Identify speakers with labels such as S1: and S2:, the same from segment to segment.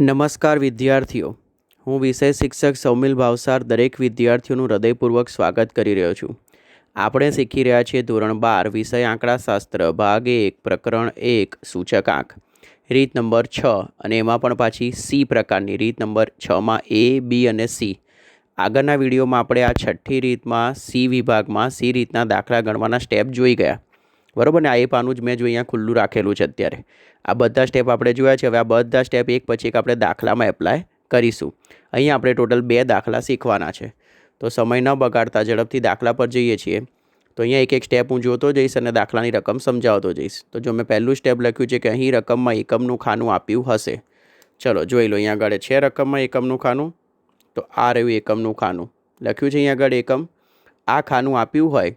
S1: નમસ્કાર વિદ્યાર્થીઓ. હું વિષય શિક્ષક સૌમિલ ભાવસાર દરેક વિદ્યાર્થીઓનું હૃદયપૂર્વક સ્વાગત કરી રહ્યો છું. આપણે શીખી રહ્યા છીએ ધોરણ બાર, વિષય આંકડાશાસ્ત્ર ભાગ એક, પ્રકરણ એક, સૂચક આંક. રીત નંબર છ અને એમાં પણ પાછી સી પ્રકારની રીત નંબર છમાં એ, બી અને સી. આગળના વિડીયોમાં આપણે આ છઠ્ઠી રીતમાં સી વિભાગમાં સી રીતના દાખલા ગણવાના સ્ટેપ જોઈ ગયા. બરાબર ને? આ એ પાનું જ મેં જો અહીંયા ખુલ્લું રાખેલું છે અત્યારે. આ બધા સ્ટેપ આપણે જોયા છે. હવે આ બધા સ્ટેપ એક પછી એક આપણે દાખલામાં એપ્લાય કરીશું. અહીંયા આપણે ટોટલ બે દાખલા શીખવાના છે. તો સમય ન બગાડતા ઝડપથી દાખલા પર જઈએ છીએ. તો અહીંયા એક એક સ્ટેપ હું જોતો જઈશ અને દાખલાની રકમ સમજાવતો જઈશ. તો જો મેં પહેલું સ્ટેપ લખ્યું છે કે અહીં રકમમાં એકમનું ખાનું આપ્યું હશે. ચલો, જોઈ લો, અહીંયા આગળ છે રકમમાં એકમનું ખાનું? તો આ રહ્યું એકમનું ખાનું. લખ્યું છે અહીંયા આગળ એકમ. આ ખાનું આપ્યું હોય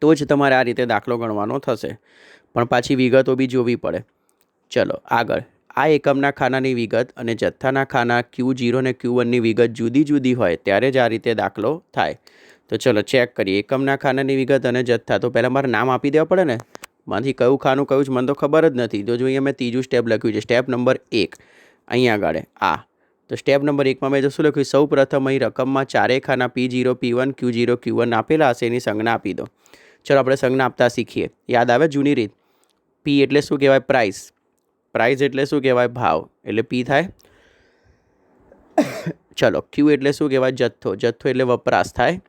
S1: તો જ તમારે આ રીતે દાખલો ગણવાનો થશે. પણ પાછી વિગતો બી જોવી પડે. ચલો, આગળ. આ એકમના ખાનાની વિગત અને જથ્થાના ખાના ક્યુ જીરો અને ક્યુ વનની વિગત જુદી જુદી હોય ત્યારે જ આ રીતે દાખલો થાય. તો ચલો ચેક કરીએ. એકમના ખાનાની વિગત અને જથ્થા. તો પહેલાં મારે નામ આપી દેવા પડે ને? માંથી કયું ખાનું, કયું જ મને તો ખબર જ નથી. તો જો અહીંયા મેં ત્રીજું સ્ટેપ લખ્યું છે. સ્ટેપ નંબર એક. અહીંયા આગળ. આ. તો સ્ટેપ નંબર એકમાં મેં જો લખ્યું સૌ પ્રથમ અહીં રકમમાં ચારે ખાના P zero P one Q zero Q one આપેલા હશે, એની સંજ્ઞા આપી દો. ચલો આપણે સંજ્ઞા આપતા શીખીએ. યાદ આવે જૂની રીત? પી એટલે શું કહેવાય? પ્રાઇસ પ્રાઇસ એટલે શું કહેવાય? ભાવ. એટલે પી થાય? ચલો ક્યુ એટલે શું કહેવાય? જથ્થો. જથ્થો એટલે વપરાશ થાય?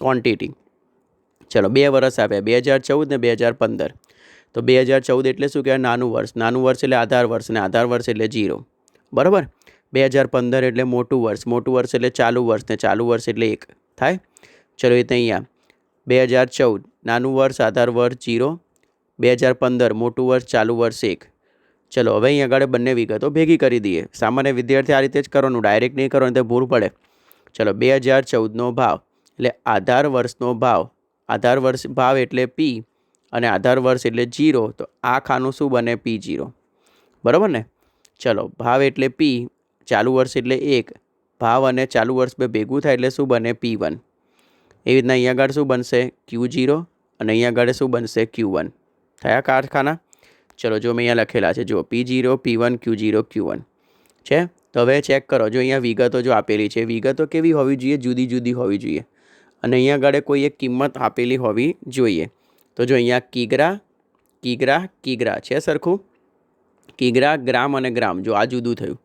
S1: ક્વોન્ટિટી ચલો, બે વર્ષ આપ્યા બે હજાર ચૌદ ને બે હજાર પંદર. તો બે હજાર ચૌદ એટલે શું કહેવાય? નાનું વર્ષ. નાનું વર્ષ એટલે આધાર વર્ષ ને આધાર વર્ષ એટલે જીરો બરાબર? બે હજાર પંદર એટલે મોટું વર્ષ. મોટું વર્ષ એટલે ચાલુ વર્ષ ને ચાલુ વર્ષ એટલે એક. થાય? ચલો એ અહીંયા. બે હજાર ચૌદ, નાનું વર્ષ, આધાર વર્ષ, જીરો. બે હજાર પંદર, મોટું વર્ષ, ચાલુ વર્ષ, એક. ચલો, હવે અહીં આગળ બંને વિગતો ભેગી કરી દઈએ. સામાન્ય વિદ્યાર્થી આ રીતે જ કરવાનું ડાયરેક્ટ નહીં કરવાનું તો ભૂલ પડે. ચલો, બે હજાર ચૌદનો ભાવ એટલે આધાર વર્ષનો ભાવ. આધાર વર્ષ ભાવ એટલે પી અને આધાર વર્ષ એટલે જીરો. તો આ ખાનું શું બને? P zero. બરાબર ને? ચલો, ભાવ એટલે પી ચાલુ વર્ષ એટલે એક, ભાવ અને ચાલુ વર્ષ બે ભેગું થાય એટલે શું બને? પી વન એવી રીતના અહીંયા આગળ શું બનશે? ક્યુ જીરો અને અહીંયા આગળ શું બનશે? ક્યુ વન થયા કારખાના? ચલો જો મેં અહીંયા લખેલા છે જો P zero P one Q zero Q one છે? તો હવે ચેક કરો, જો અહીંયા વિગતો જો આપેલી છે, વિગતો કેવી હોવી જોઈએ? જુદી જુદી હોવી જોઈએ. અને અહીંયા આગળ કોઈ એક કિંમત આપેલી હોવી જોઈએ. તો જો અહીંયા કિગ્રા કિગ્રા કિગ્રા છે સરખું? કિગ્રા, ગ્રામ અને ગ્રામ, જો આ જુદું થયું.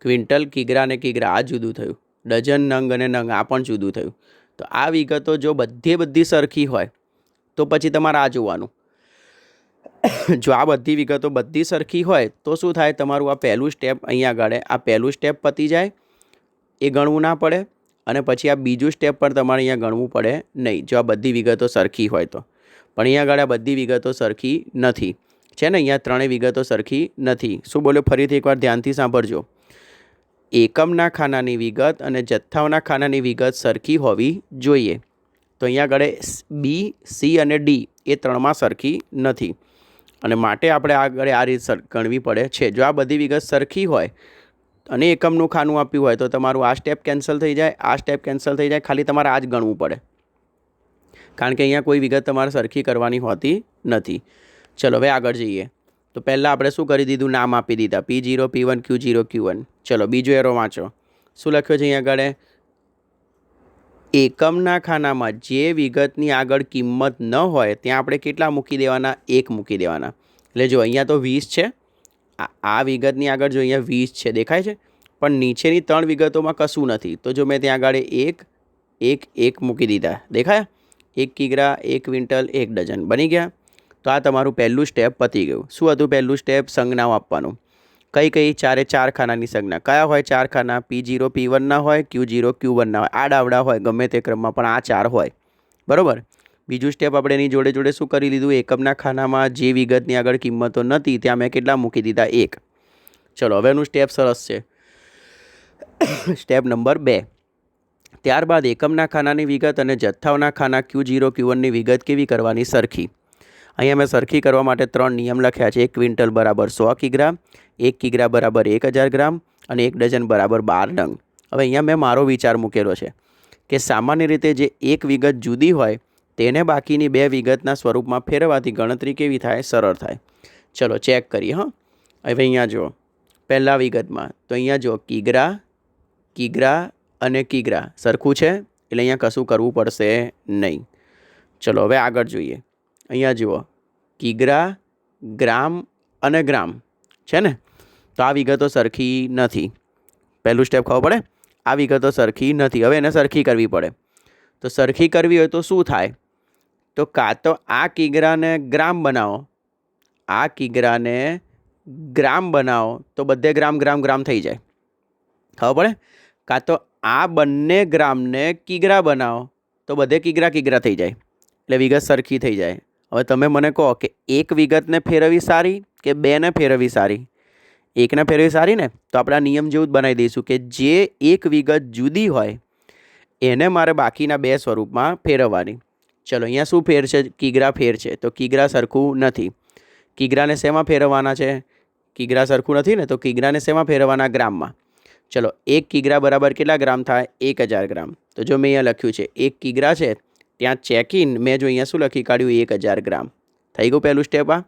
S1: ક્વિન્ટલ કિગ્રા અને કિગ્રા, આ જુદું થયું. ડઝન નંગ અને નંગ, આ પણ જુદું થયું. તો આ વિગતો જો બધે બધી સરખી હોય, તો પછી તમારે આ જોવાનું. જો આ બધી વિગતો બધી સરખી હોય, તો શું થાય? તમારું આ પહેલું સ્ટેપ અહીંયા આગળ આ પહેલું સ્ટેપ પતી જાય, એ ગણવું ના પડે, અને પછી આ બીજું સ્ટેપ પણ તમારે અહીંયા ગણવું પડે નહીં, જો આ બધી વિગતો સરખી હોય તો. પણ અહીંયા આગળ આ બધી વિગતો સરખી નથી. છે ને, અહીંયા ત્રણેય વિગતો સરખી નથી. શું બોલ્યો? ફરીથી એકવાર ધ્યાનથી સાંભળજો. એકમના ખાનાની વિગત અને જથ્થાઓના ખાનાની વિગત સરખી હોવી જોઈએ. તો અહીંયા આગળ બી સી અને ડી એ ત્રણમાં સરખી નથી. અને માટે આપણે આગળ આ રીત ગણવી પડે છે. જો આ બધી વિગત સરખી હોય અને એકમનું ખાનું આપ્યું હોય તો તમારું આ સ્ટેપ કેન્સલ થઈ જાય, આ સ્ટેપ કેન્સલ થઈ જાય, ખાલી તમારે આ જ ગણવું પડે. કારણ કે અહીંયા કોઈ વિગત તમારે સરખી કરવાની હોતી નથી. ચલો, હવે આગળ જઈએ. તો પહેલાં આપણે શું કરી દીધું? નામ આપી દીધા. P zero P one Q zero Q one ચલો, બીજો એરો વાંચો. શું લખ્યો છે અહીંયા આગળ? એકમના ખાનામાં જે વિગતની આગળ કિંમત ન હોય, ત્યાં આપણે કેટલા મૂકી દેવાના? એક મૂકી દેવાના. એટલે જો અહીંયા તો વીસ છે. આ વિગતની આગળ જો અહીંયા વીસ છે, દેખાય છે? પણ નીચેની ત્રણ વિગતોમાં કશું નથી. તો જો મેં ત્યાં આગળ એક એક એક મૂકી દીધા. દેખાયા? એક કિગ્રા, એક ક્વિન્ટલ, એક ડઝન. બની ગયા? તો આ તમારું પહેલું સ્ટેપ પતી ગયું. શું હતું પહેલું સ્ટેપ સંજ્ઞાઓ આપવાનું. કઈ કઈ? ચારે ચાર ખાનાની સંજ્ઞા. કયા હોય ચાર ખાના પી જીરો પી વનના હોય ક્યુ જીરો ક્યુ વનના હોય. આડાવડા હોય, ગમે તે ક્રમમાં પણ આ ચાર હોય. બરાબર? બીજું સ્ટેપ આપણે એની જોડે જોડે શું કરી લીધું? એકમના ખાનામાં જે વિગતની આગળ કિંમતો નથી ત્યાં મેં કેટલા મૂકી દીધા? એક. ચલો હવેનું સ્ટેપ સરસ છે. સ્ટેપ નંબર બે. ત્યારબાદ એકમના ખાનાની વિગત અને જથ્થાઓના ખાના ક્યુ જીરો ક્યુ વનની વિગત કેવી કરવાની સરખી? અહીંયા મેં સરખી કરવા માટે ત્રણ નિયમ લખ્યા છે. એક ક્વિન્ટલ બરાબર સો કિગ્રા એક કિગ્રા બરાબર એક હજાર ગ્રામ અને એક ડઝન બરાબર બાર ડંગ. હવે અહીંયા મેં મારો વિચાર મૂકેલો છે કે સામાન્ય રીતે જે એક વિગત જુદી હોય, તેને બાકીની બે વિગતના સ્વરૂપમાં ફેરવવાથી ગણતરી કેવી થાય? સરળ થાય. ચલો ચેક કરીએ, હા. હવે અહીંયા જુઓ. પહેલાં વિગતમાં. તો અહીંયા જુઓ કિગ્રા કિગ્રા અને કિગ્રા સરખું છે? એટલે અહીંયા કશું કરવું પડશે નહીં. ચલો હવે આગળ જોઈએ. અહીંયા જુઓ. કિગ્રા, ગ્રામ અને ગ્રામ. છે ને? તો આ વિગતો સરખી નથી. પહેલું સ્ટેપ ખબર પડે. આ વિગતો સરખી નથી. હવે એને સરખી કરવી પડે. તો સરખી કરવી હોય તો શું થાય? તો કાં તો આ કિગરાને ગ્રામ બનાવો. આ કિગરાને ગ્રામ બનાવો. તો બધે ગ્રામ ગ્રામ ગ્રામ થઈ જાય. ખબર પડે? કાં તો આ બંને ગ્રામને કિગરા બનાવો. તો બધે કિગરા કિગરા થઈ જાય. એટલે વિગત સરખી થઈ જાય. હવે તમે મને કહો કે એક વિગતને ફેરવવી સારી કે બેને ફેરવવી સારી? એકને ફેરવી સારી ને? તો આપણે આ નિયમ જેવું જ બનાવી દઈશું કે જે એક વિગત જુદી હોય, એને મારે બાકીના બે સ્વરૂપમાં ફેરવવાની. ચલો, અહીંયા શું ફેર છે? કિગરા ફેર છે. તો કિગરા સરખું નથી. કિગરાને શેમાં ફેરવવાના છે? કિગરા સરખું નથી ને? તો કિગરાને શેમાં ફેરવવાના? ગ્રામમાં. ચલો, એક કિગરા બરાબર કેટલા ગ્રામ થાય? એક હજાર ગ્રામ. તો જો મેં અહીંયા લખ્યું છે, એક કિગરા છે ત્યાં ચેક ઇન મેં જો અહીંયા શું લખી કાઢ્યું? એક હજાર ગ્રામ. થઈ ગયું પહેલું સ્ટેપ આ?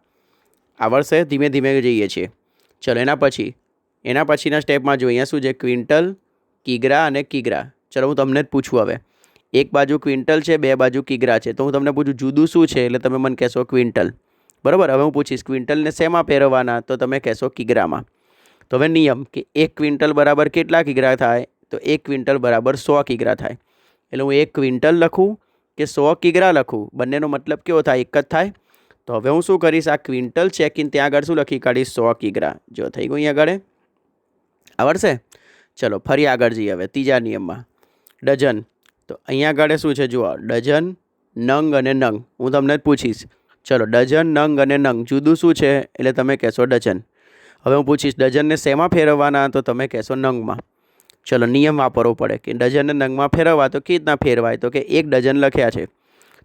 S1: આવડશે ધીમે ધીમે જઈએ છીએ. ચલો, એના પછી. એના પછીના સ્ટેપમાં જો અહીંયા શું છે? ક્વિન્ટલ, કિગ્રા અને કિગ્રા. ચલો, હું તમને જ પૂછું હવે. એક બાજુ ક્વિન્ટલ છે, બે બાજુ કિગ્રા છે. તો હું તમને પૂછું, જુદું શું છે? એટલે તમે મને કહેશો ક્વિન્ટલ. બરાબર? હવે હું પૂછીશ, ક્વિન્ટલને શેમાં પહેરવાના તો તમે કહેશો કિગ્રામાં. તો હવે નિયમ કે એક ક્વિન્ટલ બરાબર કેટલા કિગ્રા થાય? તો એક ક્વિન્ટલ બરાબર સો કિગ્રા થાય. એટલે હું એક ક્વિન્ટલ લખું કે સો કિગ્રા લખું? બંનેનો મતલબ કેવો થાય? એક જ થાય? તો હવે હું શું કરીશ? આ ક્વિન્ટલ ચેકિન ત્યાં આગળ શું લખી કાઢીશ? સો કિગ્રા. જો થઈ ગયું અહીંયા આગળ. આવડશે? ચલો, ફરી આગળ જઈએ હવે, ત્રીજા નિયમમાં. ડઝન. તો અહીંયા આગળ શું છે? જુઓ, ડઝન, નંગ અને નંગ. હું તમને પૂછીશ. ચલો, ડઝન, નંગ અને નંગ. જુદું શું છે? એટલે તમે કહેશો ડઝન. હવે હું પૂછીશ, ડઝનને શેમાં ફેરવવાના? તો તમે કહેશો નંગમાં. ચલો નિયમ વાપરવો પડે કે ડઝનને નંગમાં ફેરવવા તો કેવી રીતના ફેરવાય? તો કે એક ડઝન લખ્યા છે.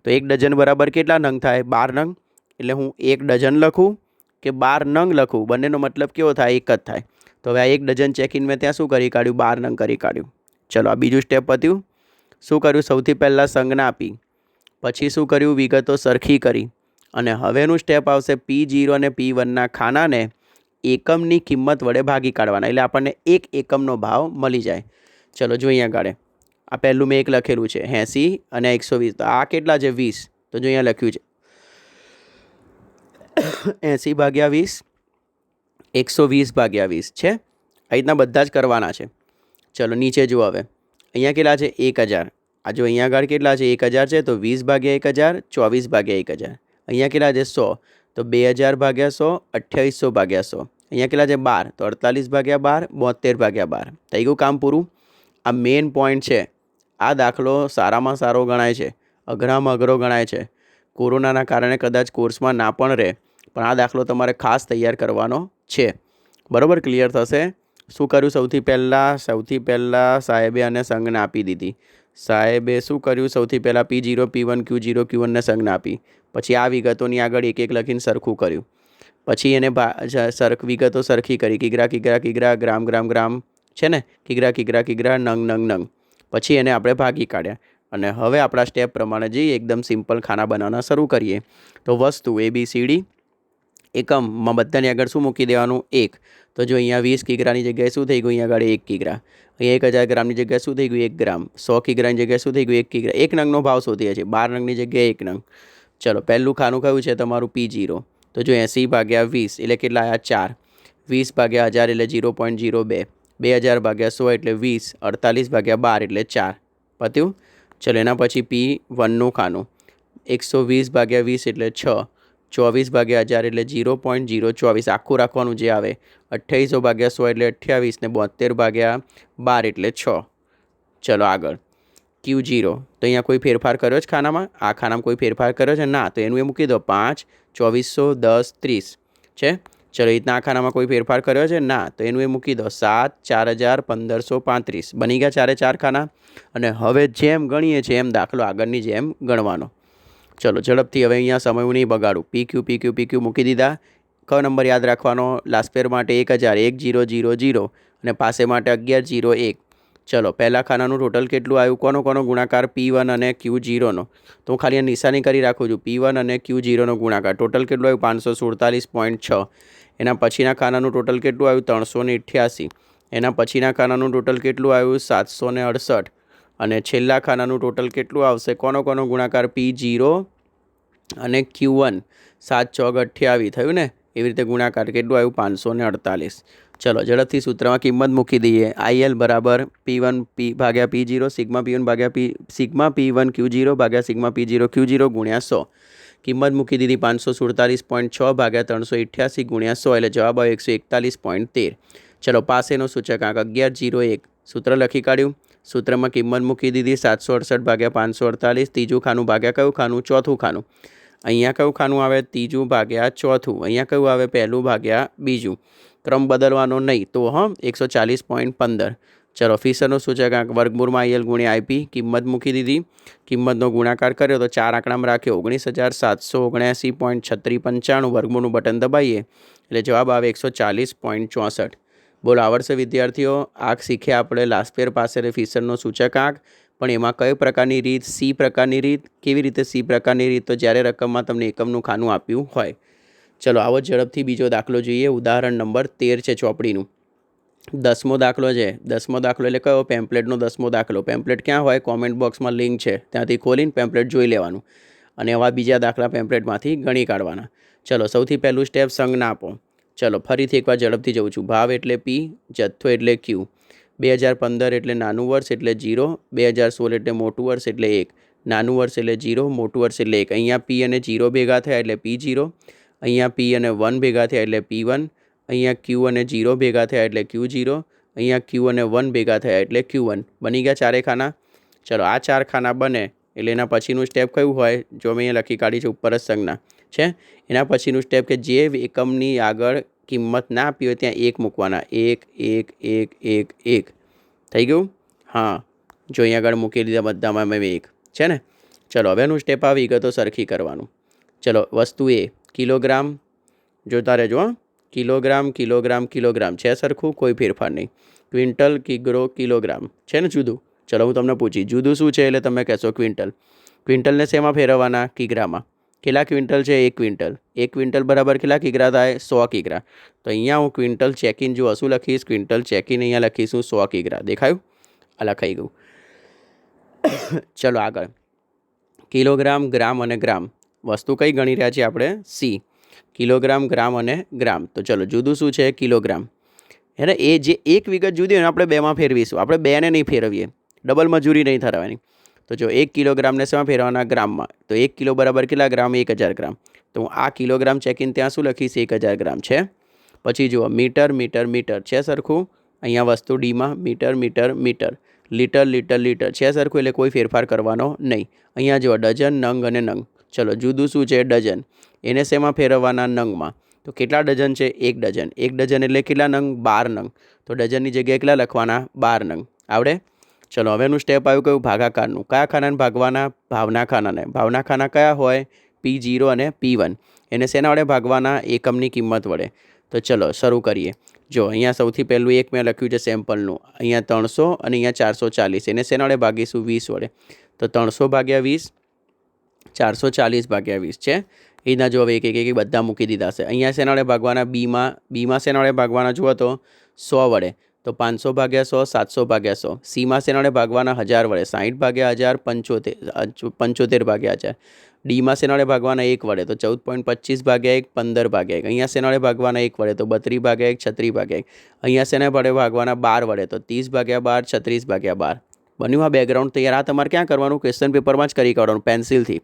S1: તો એક ડઝન બરાબર કેટલા નંગ થાય? બાર નંગ. એટલે હું એક ડઝન લખું કે બાર નંગ લખું. બંનેનો મતલબ કેવો થાય? એક જ થાય. તો હવે આ એક ડઝન ચેકિંગ મેં ત્યાં શું કરી કાઢ્યું? બાર નંગ કરી કાઢ્યું. ચલો આ બીજું સ્ટેપ પત્યું. શું કર્યું? સૌથી પહેલાં સંજ્ઞા આપી. પછી શું કર્યું? વિગતો સરખી કરી. અને હવેનું સ્ટેપ આવશે પી જીરો અને પી વનના ખાનાને એકમની કિંમત વડે ભાગી કાઢવાના, એટલે આપણને એક એકમનો ભાવ મળી જાય. ચલો જો અહીંયા આગળ. આ પહેલું મેં એક લખેલું છે, એંસી અને એકસો વીસ. તો આ કેટલા છે? વીસ. તો જો અહીંયા લખ્યું છે, એંસી ભાગ્યા વીસ, એકસો વીસ ભાગ્યા વીસ છે? આ રીતના બધા જ કરવાના છે. ચલો નીચે જુઓ હવે. અહીંયા કેટલા છે? એક હજાર. આ જો અહીંયા આગળ કેટલા છે? એક હજાર છે, તો વીસ ભાગ્યા એક હજાર, ચોવીસ ભાગ્યા એક હજાર. અહીંયા કેટલા છે? સો. તો બે હજાર ભાગ્યા સો, અઠ્યાવીસો ભાગ્યા સો. અહીંયા કેટલા છે? બાર. તો અડતાલીસ ભાગ્યા બાર, બોતેર ભાગ્યા બાર. થઈ ગયું કામ પૂરું? આ મેઇન પોઈન્ટ છે. આ દાખલો સારામાં સારો ગણાય છે. અઘરામાં અઘરો ગણાય છે. કોરોનાના કારણે કદાચ કોર્સમાં ના પણ રહે. પણ આ દાખલો તમારે ખાસ તૈયાર કરવાનો છે. બરાબર? ક્લિયર થશે? શું કર્યું સૌથી પહેલાં? સૌથી પહેલાં સાહેબે અને સંજ્ઞા આપી દીધી. સાહેબે શું કર્યું? સૌથી પહેલાં P zero P one Q zero Q વનને સંજ્ઞા આપી. પછી આ વિગતોની આગળ એક એક લખીને સરખું કર્યું. પછી એને સરખ વિગતો સરખી કરી. કિગરા કિગરા કિગરા, ગ્રામ ગ્રામ ગ્રામ. છે ને? કિગરા કિગરા કિગરા, નંગ નંગ નંગ. પછી એને આપણે ભાગી કાઢ્યા. અને હવે આપણા સ્ટેપ પ્રમાણે જઈએ, એકદમ સિમ્પલ ખાના બનાવવાના શરૂ કરીએ. તો વસ્તુ એ બી સી ડી એકમમાં બધાની આગળ શું મૂકી દેવાનું? એક. તો જો અહીંયા વીસ કિગ્રાની જગ્યાએ શું થઈ ગયું? અહીંયા આગળ એક કિગ્રા. અહીંયા એક હજાર ગ્રામની જગ્યાએ શું થઈ ગયું? એક ગ્રામ. સો કિગ્રાની જગ્યાએ શું થઈ ગયું? એક કિગ્રા. એક નંગનો ભાવ શોધીએ છીએ. બાર નંગની જગ્યાએ એક નંગ. ચલો, પહેલું ખાનું કયું છે? તમારું પી જીરો તો જો એંસી ભાગ્યા વીસ, એટલે કેટલા આવ્યા ચાર? વીસ ભાગ્યા હજાર એટલે ઝીરો પોઈન્ટ જીરો બે. બે હજાર ભાગ્યા સો એટલે વીસ, અડતાલીસ ભાગ્યા બાર એટલે ચાર. પત્યું? ચલો એના પછી પી વનનું ખાનું. એકસો વીસ ભાગ્યા વીસ એટલે છ. ચોવીસ ભાગ્યા હજાર એટલે ઝીરો પોઈન્ટ જીરો ચોવીસ. આખું રાખવાનું જે આવે. અઠ્યાવીસો ભાગ્યા સો એટલે અઠ્યાવીસ ને બોતેર ભાગ્યા બાર એટલે છ. ચલો આગળ. Q zero. તો અહીંયા કોઈ ફેરફાર કર્યો છે ખાનામાં? આ ખાનામાં કોઈ ફેરફાર કર્યો છે? ના. તો એનું એ મૂકી દો. પાંચ, ચોવીસો, દસ, ત્રીસ. છે? ચલો રીતના આ ખાનામાં કોઈ ફેરફાર કર્યો છે? ના. તો એનું એ મૂકી દો. સાત, ચાર હજાર, પંદરસો પાંત્રીસ. બની ગયા ચારે ચાર ખાના? અને હવે જેમ ગણીએ છીએ એમ દાખલો આગળની જેમ ગણવાનો. ચલો, ઝડપથી હવે અહીંયા સમય નહીં બગાડું. P Q P Q P Q મૂકી દીધા. કયો નંબર યાદ રાખવાનો? લાસ્ટ પેર માટે એક હજાર એક જીરો જીરો જીરો. અને પાસે માટે અગિયાર જીરો એક. ચલો, પહેલા ખાનાનું ટોટલ કેટલું આવ્યું? કોનો કોનો ગુણાકાર? પી વન અને ક્યુ જીરોનો તો હું ખાલી નિશાની કરી રાખું છું. પી વન અને ક્યુ જીરોનો ગુણાકાર. ટોટલ કેટલું આવ્યું? પાંચસો સુડતાલીસ પોઈન્ટ છ. એના પછીના ખાનાનું ટોટલ કેટલું આવ્યું? ત્રણસો ને અઠ્યાસી. એના પછીના ખાનાનું ટોટલ કેટલું આવ્યું? સાતસો ને અડસઠ. અને છેલ્લા ખાનાનું ટોટલ કેટલું આવશે? કોનો કોનો ગુણાકાર? પી જીરો અને ક્યુ વન સાત ચોગ અઠ્યાવી. થયું ને? એવી રીતે ગુણાકાર. કેટલું આવ્યું? પાંચસો ને અડતાલીસ. ચલો, ઝડપથી સૂત્રમાં કિંમત મૂકી દઈએ. આઈએલ બરાબર પી વન પી ભાગ્યા P zero sigma P one ભાગ્યા P sigma P one Q zero ભાગ્યા sigma P zero Q zero ગુણ્યા સો. કિંમત મૂકી દીધી પાંચસો સુડતાલીસ પોઈન્ટ છ ભાગ્યા ત્રણસો અઠ્યાસી ગુણ્યા સો, એટલે જવાબ આવ્યો એકસો એકતાલીસ પોઈન્ટ તેર. ચલો, પાસેનો સૂચકાંક અગિયાર જીરો એક. સૂત્ર લખી કાઢ્યું. સૂત્રમાં કિંમત મૂકી દીધી સાતસો અડસઠ ભાગ્યા પાંચસો અડતાલીસ. ત્રીજું ખાનું ભાગ્યા કયું ખાનું? ચોથું ખાનું. અહીંયા કયું ખાનું આવે? ત્રીજું ભાગ્યા ચોથું. અહીંયા કયું આવે? પહેલું ભાગ્યા બીજું. ક્રમ બદલવાનો નહીં તો, હં, એકસો ચાલીસ પોઈન્ટ પંદર. ચલો ફીસરનો સૂચકાંક વર્ગમૂળમાં આઈએલ ગુણ્યા આઈપી, કિંમત મૂકી દીધી. કિંમતનો ગુણાકાર કર્યો તો ચાર આંકડામાં રાખ્યો. ઓગણીસ હજાર સાતસો ઓગણ્યાસી પોઈન્ટ છત્રી પંચાણું વર્ગમૂળનું બટન દબાઈએ. એટલે જવાબ આવે એકસો ચાલીસ પોઈન્ટ ચોસઠ. બોલો, આવડશે વિદ્યાર્થીઓ આંક શીખે આપણે લાસ્પેર પાસે ફીસરનો સૂચકાંક પણ એમાં કઈ પ્રકારની રીત, સી પ્રકારની રીત, કેવી રીતે સી પ્રકારની રીત, તો જ્યારે રકમમાં તમને એકમનું ખાનું આપ્યું હોય. ચલો, આવો ઝડપથી બીજો દાખલો જોઈએ. ઉદાહરણ નંબર તેર છે ચોપડીનું. દસમો દાખલો છે. દસમો દાખલો એટલે કયો? પેમ્પલેટનો દસમો દાખલો. પેમ્પલેટ ક્યાં હોય? કોમેન્ટ બોક્સમાં લિંક છે. ત્યાંથી ખોલીને પેમ્પલેટ જોઈ લેવાનું. અને આવા બીજા દાખલા પેમ્પલેટમાંથી ગણી કાઢવાના. ચલો, સૌથી પહેલું સ્ટેપ સંજ્ઞા આપો. ચલો, ફરીથી એકવાર ઝડપથી જઉં છું. ભાવ એટલે પી જથ્થો એટલે ક્યુ બે હજાર પંદર એટલે નાનું વર્ષ એટલે જીરો બે હજાર સોળ એટલે મોટું વર્ષ એટલે એક. નાનું વર્ષ એટલે જીરો મોટું વર્ષ એટલે એક. અહીંયા પી અને જીરો ભેગા થયા એટલે પી જીરો અહીંયા પી અને વન ભેગા થયા એટલે પી વન. અહીંયા ક્યુ અને જીરો ભેગા થયા એટલે ક્યુ જીરો અહીંયા ક્યુ અને વન ભેગા થયા એટલે ક્યુ વન. બની ગયા ચારે ખાના? ચલો, આ ચાર ખાના બને એટલે એના પછીનું સ્ટેપ કયું હોય? જો મેં અહીંયા લખી કાઢી છે ઉપર જ સંજ્ઞા. છે? એના પછીનું સ્ટેપ કે જે એકમની આગળ કિંમત ના આપી હોય ત્યાં એક મૂકવાના. એક એક એક એક એક. થઈ ગયું? હા. જો અહીંયા આગળ મૂકી દીધા બધામાં મેં એક. છે ને? ચલો હવેનું સ્ટેપ આ વિગતો સરખી કરવાનું. ચલો, વસ્તુ એ. કિલોગ્રામ. જોતા રહેજો હા. Kilogram kilogram kilogram. છે સરખું? કોઈ ફેરફાર નહીં. ક્વિન્ટલ, કિગ્રો, કિલોગ્રામ. છે ને જુદું? ચલો, હું તમને પૂછી. જુદું શું છે એટલે તમે કહેશો ક્વિન્ટલ. ક્વિન્ટલને શેમાં ફેરવવાના? કિગ્રામાં. કેટલા ક્વિન્ટલ છે? એક ક્વિન્ટલ. એક ક્વિન્ટલ બરાબર કેટલા કિગ્રા થાય? સો કિગ્રા તો અહીંયા હું ક્વિન્ટલ ચેકિન જો શું લખીશ, ક્વિન્ટલ ચેકિન અહીંયા લખીશું સો કિગ્રા દેખાયું? આ લખાઈ ગયું. ચલો આગળ. કિલોગ્રામ, ગ્રામ અને ગ્રામ. વસ્તુ કઈ ગણી રહ્યા છીએ આપણે? સી. કિલોગ્રામ, ગ્રામ અને ગ્રામ. તો ચલો જુદું શું છે? કિલોગ્રામ. એને એ જે એક વિગત જુદી હોય આપણે બેમાં ફેરવીશું. આપણે બેને નહીં ફેરવીએ. ડબલ મજૂરી નહીં થવાની. તો જો એક કિલોગ્રામને શેમાં ફેરવાના? ગ્રામમાં. તો એક કિલો બરાબર કેટલા ગ્રામ? એક હજાર ગ્રામ. તો હું આ કિલોગ્રામ ચેકિન ત્યાં શું લખીશ? એક હજાર ગ્રામ છે. પછી જુઓ, મીટર મીટર મીટર છે સરખું? અહીંયા વસ્તુ ડીમાં metre metre metre. Litre litre litre છે સરખું? એટલે કોઈ ફેરફાર કરવાનો નહીં. અહીંયા જુઓ, ડઝન, નંગ અને નંગ. ચલો, જુદું શું છે? ડઝન. એને શેમાં ફેરવવાના? નંગમાં. તો કેટલા ડઝન છે? એક ડઝન. એક ડઝન એટલે કેટલા નંગ? બાર નંગ. તો ડઝનની જગ્યાએ કેટલા લખવાના? બાર નંગ. આવડે? ચલો, હવેનું સ્ટેપ આવ્યું કયું? ભાગાકારનું. કયા ખાનાને ભાગવાના? ભાવના ખાનાને ભાવના ખાના કયા હોય? પી જીરો અને પી વન એને શેના વડે ભાગવાના? એકમની કિંમત વડે. તો ચલો, શરૂ કરીએ. જો, અહીંયા સૌથી પહેલું એક મેં લખ્યું છે સેમ્પલનું અહીંયા ત્રણસો અને અહીંયા ચારસો ચાલીસ. એને શેના વડે ભાગીશું? વીસ વડે. તો ત્રણસો ભાગ્યા વીસ, ચારસો ચાલીસ ભાગ્યા વીસ છે. એના જો હવે એક એક એક બધા મૂકી દીધા છે. અહીંયા શેના વડે ભાગવાના? બીમાં બીમાં શેના વડે ભાગવાના? જુઓ તો સો વડે. તો પાંચસો ભાગ્યા સો, સાતસો ભાગ્યા સો. સીમાં શેના ભાગવાના હજાર વડે સાહીઠ ભાગ્યા હજાર, પંચોતેર પંચોતેર ભાગ્યા હજાર. ડીમાં શેનાળે ભાગવાના એક વડે, તો ચૌદ પોઈન્ટ પચીસ ભાગ્યા એક, પંદર ભાગ્યા એક. અહીંયા શેનાળે ભાગવાના એક વડે, તો બત્રીસ ભાગ્યા એક, છત્રીસ ભાગ્યા એક. અહીંયા શેના વડે ભાગવાના બાર વડે, તો ત્રીસ ભાગ્યા બાર, છત્રીસ ભાગ્યા બાર. બન્યું આ બેકગ્રાઉન્ડ તૈયાર. આ તમારે ક્યાં કરવાનું? ક્વેશ્ચન પેપરમાં જ કરી કાઢવાનું પેન્સિલથી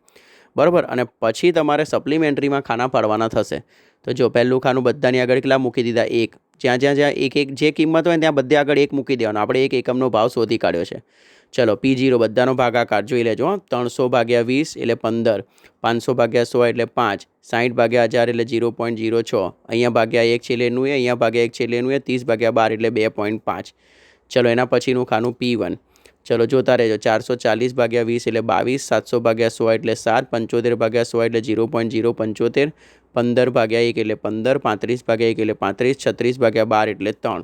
S1: બરાબર? અને પછી તમારે સપ્લિમેન્ટરીમાં ખાના પાડવાના થશે. તો જો, પહેલું ખાનું બધાની આગળ કેટલા મૂકી દીધા? એક. જ્યાં જ્યાં જ્યાં એક એક જે કિંમત હોય ત્યાં બધે આગળ એક મૂકી દેવાનો. આપણે એક એકમનો ભાવ શોધી કાઢ્યો છે. ચલો પી જીરો બધાનો ભાગાકાર જોઈ લેજો ત્રણસો ભાગ્યા વીસ એટલે પંદર. પાંચસો ભાગ્યા સો એટલે પાંચ. સાઠ ભાગ્યા હજાર એટલે જીરો પોઈન્ટ જીરો છ. અહીંયા ભાગ્યા એક છે લેનું એ, અહીંયા ભાગ્યા એક છે લેનું એ, ત્રીસ ભાગ્યા બાર એટલે બે પોઈન્ટ પાંચ. ચલો, એના પછીનું ખાનું પી વન ચલો, જોતા રહેજો. ચારસો ચાલીસ ભાગ્યા વીસ એટલે બાવીસ, સાતસો ભાગ્યા સો એટલે સાત, પંચોતેર ભાગ્યા સો એટલે જીરો પોઈન્ટ જીરો પંચોતેર પંદર ભાગ્યા એક એટલે પંદર, પાંત્રીસ ભાગ્યા એક એટલે પાંત્રીસ, છત્રીસ ભાગ્યા બાર એટલે ત્રણ.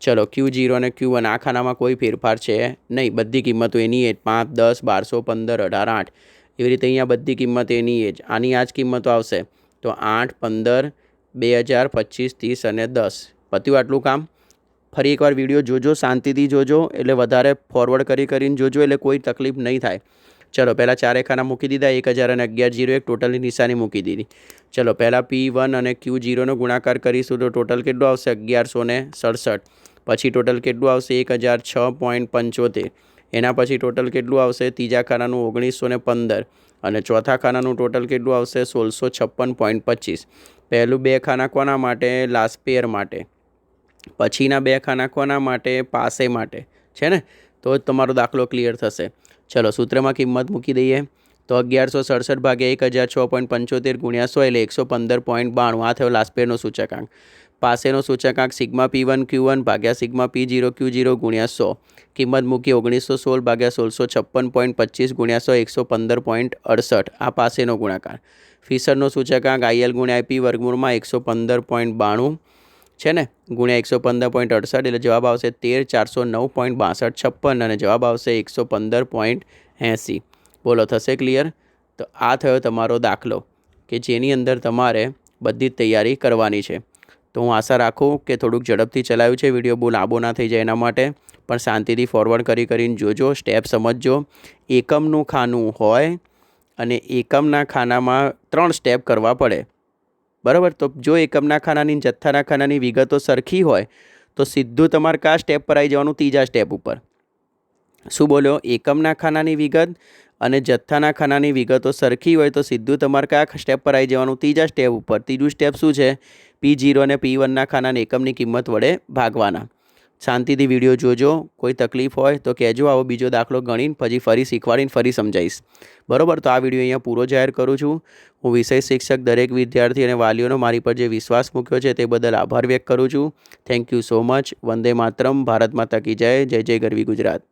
S1: ચલો ક્યુ જીરો અને ક્યુ વન આ ખાનામાં કોઈ ફેરફાર છે નહીં. બધી કિંમતો એની એ પાંચ, દસ, બારસો, પંદર, અઢાર, આઠ. એવી રીતે અહીંયા બધી કિંમત એની એ જ. આની આ જ કિંમતો આવશે. તો આઠ, પંદર, બે હજાર, પચીસ, ત્રીસ અને દસ. પત્યું આટલું કામ? ફરી એકવાર વીડિયો જોજો, શાંતિથી જોજો. એટલે વધારે ફોરવર્ડ કરી કરીને જોજો, એટલે કોઈ તકલીફ નહીં થાય. ચલો, પહેલાં ચારે ખાના મૂકી દીધા, એક હજાર અને અગિયાર જીરો એક ટોટલની નિશાની મૂકી દીધી. ચલો, પહેલાં પી વન અને ક્યુ જીરોનો ગુણાકાર કરીશું તો ટોટલ કેટલું આવશે? અગિયારસો ને સડસઠ. પછી ટોટલ કેટલું આવશે? એક હજાર છ પોઈન્ટ પંચોતેર. એના પછી ટોટલ કેટલું આવશે? ત્રીજા ખાનાનું ઓગણીસો ને પંદર. અને ચોથા ખાનાનું ટોટલ કેટલું આવશે? સોળસો છપ્પન પોઈન્ટ પચીસ. પહેલું બે ખાના કોના માટે? લાસ્ટ પેર માટે. પછીના બે ખાના કોના માટે? પાસે માટે. છે ને? તો જ તમારો દાખલો ક્લિયર થશે. ચલો સૂત્રમાં કિંમત મૂકી દઈએ. તો અગિયારસો સડસઠ ભાગ્યા એક હજાર છ પોઈન્ટ પંચોતેર ગુણ્યા સો એટલે એકસો પંદર પોઈન્ટ બાણું. આ થયો લાસ્ટ પેરનો સૂચકાંક. પાસેનો સૂચકાંક sigma P one Q one ભાગ્યા sigma P zero Q zero ગુણ્યા સો. કિંમત મૂકી ઓગણીસો સોળ ભાગ્યા સોળસો છપ્પન પોઈન્ટ પચીસ ગુણ્યા સો એકસો પંદર પોઈન્ટ અડસઠ. આ પાસેનો ગુણાકાર. ફિસરનો સૂચકાંક આઈએલ ગુણ્યા આઈપી વર્ગમૂળમાં એકસો પંદર પોઈન્ટ બાણું. છે ને? ગુણ્યા એકસો પંદર પોઈન્ટ અડસઠ એટલે જવાબ આવશે તેર, ચારસો નવ પોઈન્ટ બાસઠ, છપ્પન અને જવાબ આવશે એકસો પંદર પોઈન્ટ એંસી. બોલો, થશે ક્લિયર તો આ થયો તમારો દાખલો, કે જેની અંદર તમારે બધી જ તૈયારી કરવાની છે. તો હું આશા રાખું કે થોડુંક ઝડપથી ચલાવ્યું છે, વીડિયો બહુ લાંબો ના થઈ જાય એના માટે, પણ શાંતિથી ફોરવર્ડ કરી કરીને જોજો સ્ટેપ સમજજો. એકમનું ખાનું હોય અને એકમના ખાનામાં ત્રણ સ્ટેપ કરવા પડે. બરાબર? તો જો એકમના ખાનાની જથ્થાના ખાનાની વિગતો સરખી હોય, તો સીધું તમારે કયા સ્ટેપ પર આવી જવાનું? ત્રીજા સ્ટેપ ઉપર. શું બોલ્યો? એકમના ખાનાની વિગત અને જથ્થાના ખાનાની વિગતો સરખી હોય, તો સીધું તમારે કયા સ્ટેપ પર આવી જવાનું? ત્રીજા સ્ટેપ ઉપર. ત્રીજું સ્ટેપ શું છે? પી જીરો અને પી વનના ખાનાને એકમની કિંમત વડે ભાગવાના. શાંતિથી વીડિયો જોજો. કોઈ તકલીફ હોય તો કહેજો, આવો બીજો દાખલો ગણીને પછી ફરી શીખવાડીને ફરી સમજાવીશ બરાબર? તો આ વીડિયો અહીંયા પૂરો જાહેર કરું છું. હું વિષય શિક્ષક દરેક વિદ્યાર્થી અને વાલીઓનો મારી પર જે વિશ્વાસ મૂક્યો છે તે બદલ આભાર વ્યક્ત કરું છું. Thank you so much Vande Mataram. Bharat Mata જય. જય જય ગરવી ગુજરાત.